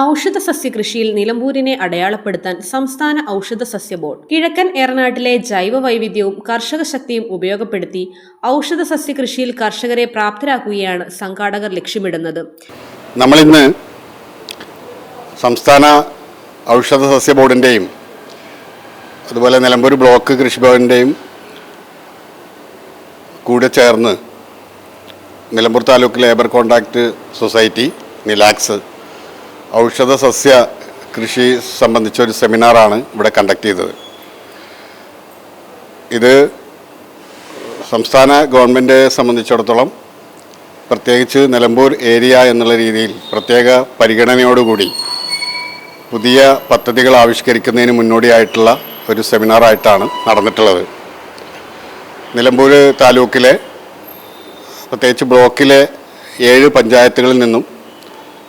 ഔഷധ സസ്യ കൃഷിയിൽ നിലമ്പൂരിനെ അടയാളപ്പെടുത്താൻ സംസ്ഥാന ഔഷധ സസ്യ ബോർഡ് കിഴക്കൻ ഏറനാട്ടിലെ ജൈവ വൈവിധ്യവും കർഷക ശക്തിയും ഉപയോഗപ്പെടുത്തി ഔഷധ സസ്യ കൃഷിയിൽ കർഷകരെ പ്രാപ്തരാക്കുകയാണ് സംഘാടകർ ലക്ഷ്യമിടുന്നത്. നമ്മളിന്ന് സംസ്ഥാന ഔഷധ സസ്യ ബോർഡിന്റെയും അതുപോലെ നിലമ്പൂർ ബ്ലോക്ക് കൃഷിഭവന്റെയും കൂടെ ചേർന്ന് Nilambur taluk labour contract society Nilax ഔഷധ സസ്യ കൃഷി സംബന്ധിച്ച ഒരു സെമിനാറാണ് ഇവിടെ കണ്ടക്ട് ചെയ്തത്. ഇത് സംസ്ഥാന ഗവൺമെന്റ് സംബന്ധിച്ചിടത്തോളം പ്രത്യേകിച്ച് നിലമ്പൂർ ഏരിയ എന്നുള്ള രീതിയിൽ പ്രത്യേക പരിഗണനയോടുകൂടി പുതിയ പദ്ധതികൾ ആവിഷ്കരിക്കുന്നതിന് മുന്നോടിയായിട്ടുള്ള ഒരു സെമിനാറായിട്ടാണ് നടന്നിട്ടുള്ളത്. നിലമ്പൂർ താലൂക്കിലെ പ്രത്യേകിച്ച് ബ്ലോക്കിലെ ഏഴ് പഞ്ചായത്തുകളിൽ നിന്നും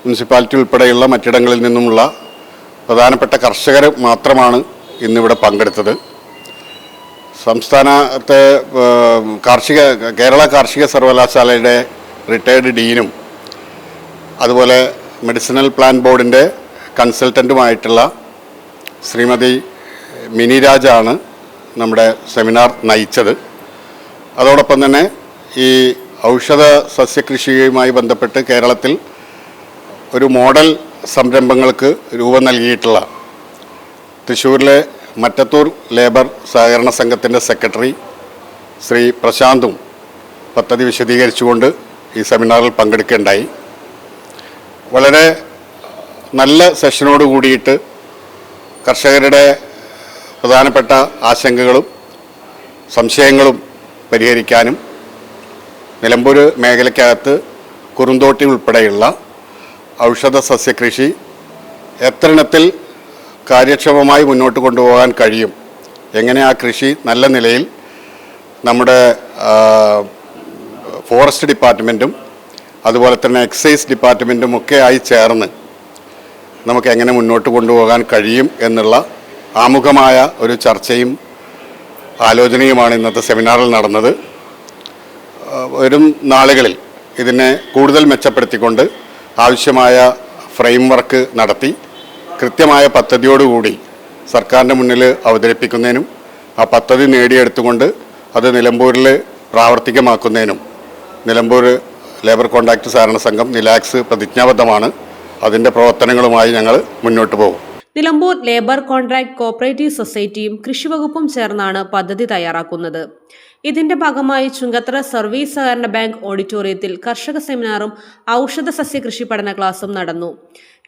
മുനിസിപ്പാലിറ്റി ഉൾപ്പെടെയുള്ള മറ്റിടങ്ങളിൽ നിന്നുമുള്ള പ്രധാനപ്പെട്ട കർഷകർ മാത്രമാണ് ഇന്നിവിടെ പങ്കെടുത്തത്. സംസ്ഥാനത്തെ കാർഷിക കേരള കാർഷിക സർവകലാശാലയുടെ റിട്ടയർഡ് ഡീനും അതുപോലെ മെഡിസിനൽ പ്ലാൻ ബോർഡിന്റെ കൺസൾട്ടന്റുമായിട്ടുള്ള ശ്രീമതി മിനിരാജാണ് നമ്മുടെ സെമിനാർ നയിച്ചത്. അതോടൊപ്പം തന്നെ ഈ ഔഷധ സസ്യകൃഷിയുമായി ബന്ധപ്പെട്ട് കേരളത്തിൽ ഒരു മോഡൽ സംരംഭങ്ങൾക്ക് രൂപം നൽകിയിട്ടുള്ള തൃശ്ശൂരിലെ മറ്റത്തൂർ ലേബർ സഹകരണ സംഘത്തിന്റെ സെക്രട്ടറി ശ്രീ പ്രശാന്തും പദ്ധതി വിശദീകരിച്ചുകൊണ്ട് ഈ സെമിനാറിൽ പങ്കെടുക്കുകയുണ്ടായി. വളരെ നല്ല സെഷനോട് കൂടിയിട്ട് കർഷകരുടെ പ്രധാനപ്പെട്ട ആശങ്കകളും സംശയങ്ങളും പരിഹരിക്കാനും നിലമ്പൂർ മേഖലയ്ക്കകത്ത് കുറുന്തോട്ടി ഉൾപ്പെടെയുള്ള ഔഷധ സസ്യകൃഷി എത്രണത്തിൽ കാര്യക്ഷമമായി മുന്നോട്ട് കൊണ്ടുപോകാൻ കഴിയും? എങ്ങനെ ആ കൃഷി നല്ല നിലയിൽ നമ്മുടെ ഫോറസ്റ്റ് ഡിപ്പാർട്ട്മെന്റും അതുപോലെ തന്നെ എക്സൈസ് ഡിപ്പാർട്ട്മെന്റും ഒക്കെ ആയി ചേർന്ന് നമുക്ക് എങ്ങനെ മുന്നോട്ട് കൊണ്ടുപോകാൻ കഴിയും എന്നുള്ള ആമുഖമായ ഒരു ചർച്ചയും ആലോചനയുമാണ് ഇന്നത്തെ സെമിനാറിൽ നടന്നത്. വരും നാളുകളിൽ ഇതിനെ കൂടുതൽ മെച്ചപ്പെടുത്തിക്കൊണ്ട് ആവശ്യമായ ഫ്രെയിം വർക്ക് നടത്തി കൃത്യമായ പദ്ധതിയോടുകൂടി സർക്കാരിന്റെ മുന്നിൽ അവതരിപ്പിക്കുന്നതിനും ആ പദ്ധതി നേടിയെടുത്തുകൊണ്ട് അത് നിലമ്പൂരിൽ പ്രാവർത്തികമാക്കുന്നതിനും നിലമ്പൂർ ലേബർ കോൺട്രാക്ട് സഹകരണ സംഘം നിലാക്സ് പ്രതിജ്ഞാബദ്ധമാണ്. അതിന്റെ പ്രവർത്തനങ്ങളുമായി ഞങ്ങൾ മുന്നോട്ട് പോകും. നിലമ്പൂർ ലേബർ കോൺട്രാക്ട് കോപ്പറേറ്റീവ് സൊസൈറ്റിയും കൃഷിവകുപ്പും ചേർന്നാണ് പദ്ധതി തയ്യാറാക്കുന്നത്. ഇതിന്റെ ഭാഗമായി ചുങ്കത്ര സർവീസ് സഹകരണ ബാങ്ക് ഓഡിറ്റോറിയത്തിൽ കർഷക സെമിനാറും ഔഷധ സസ്യ കൃഷി പഠന ക്ലാസും നടന്നു.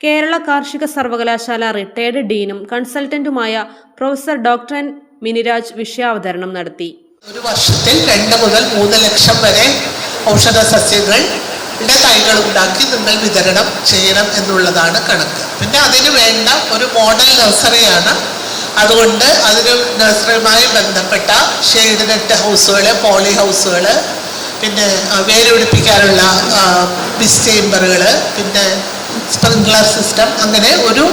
കേരള കാർഷിക സർവകലാശാല റിട്ടയർഡ് ഡീനും കൺസൾട്ടന്റുമായ പ്രൊഫസർ ഡോക്ടർ എൻ മിനിരാജ് വിഷയാവതരണം നടത്തി. ഒരു വർഷത്തിൽ രണ്ട് മുതൽ മൂന്ന് ലക്ഷം വരെ ഔഷധ സസ്യങ്ങളുടെ തൈകൾ ഉണ്ടാക്കി നിങ്ങൾ വിതരണം ചെയ്യണം എന്നുള്ളതാണ് കണക്ക്. പിന്നെ അതിന് വേണ്ട ഒരു മോഡൽ നഴ്സറിയാണ് അതുകൊണ്ട് അതിന് നഴ്സറിയുമായി ബന്ധപ്പെട്ട ഷെയ്ഡ് നെറ്റ് ഹൗസുകൾ പോളി ഹൗസുകൾ പിന്നെ വേരുപിടിപ്പിക്കാനുള്ള വേര് പിടിപ്പിക്കാനുള്ള ബിസ് ചേമ്പറുകൾ പിന്നെ സ്പ്രിംഗ്ലർ സിസ്റ്റം അങ്ങനെ ഒരു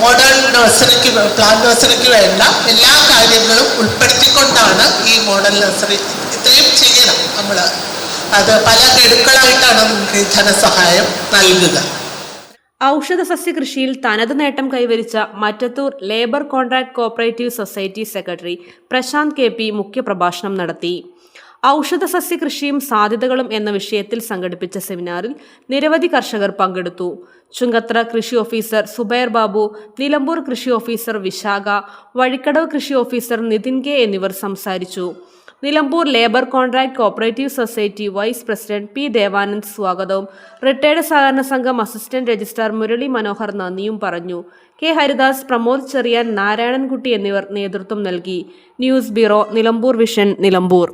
മോഡേൺ നഴ്സറിക്ക് പ്ലാൻ നഴ്സറിക്ക് വേണ്ട എല്ലാ കാര്യങ്ങളും ഉൾപ്പെടുത്തിക്കൊണ്ടാണ് ഈ മോഡൽ നഴ്സറി ഇത്രയും ചെയ്യണം നമ്മൾ അത് പല ഗഡുക്കളായിട്ടാണ് നമുക്ക് ധനസഹായം നൽകുക. ഔഷധ സസ്യ കൃഷിയിൽ തനത് നേട്ടം കൈവരിച്ച Mattathur labour contract cooperative society secretary Prashanth K P മുഖ്യപ്രഭാഷണം നടത്തി. ഔഷധ സസ്യ കൃഷിയും സാധ്യതകളും എന്ന വിഷയത്തിൽ സംഘടിപ്പിച്ച സെമിനാറിൽ നിരവധി കർഷകർ പങ്കെടുത്തു. ചുങ്കത്ര കൃഷി ഓഫീസർ സുബൈർ ബാബു നിലമ്പൂർ കൃഷി ഓഫീസർ വിശാഖ വഴിക്കടവ് കൃഷി ഓഫീസർ നിതിൻ കെ എന്നിവർ സംസാരിച്ചു. Nilambur labour contract cooperative society vice president P Devanand സ്വാഗതവും. റിട്ടയർഡ് സഹകരണ സംഘം അസിസ്റ്റന്റ് രജിസ്ട്രാർ മുരളി മനോഹർ നന്ദിയും പറഞ്ഞു. കെ ഹരിദാസ് പ്രമോദ് ചെറിയാൻ നാരായണൻകുട്ടി എന്നിവർ നേതൃത്വം നൽകി. News bureau Nilambur vision Nilambur.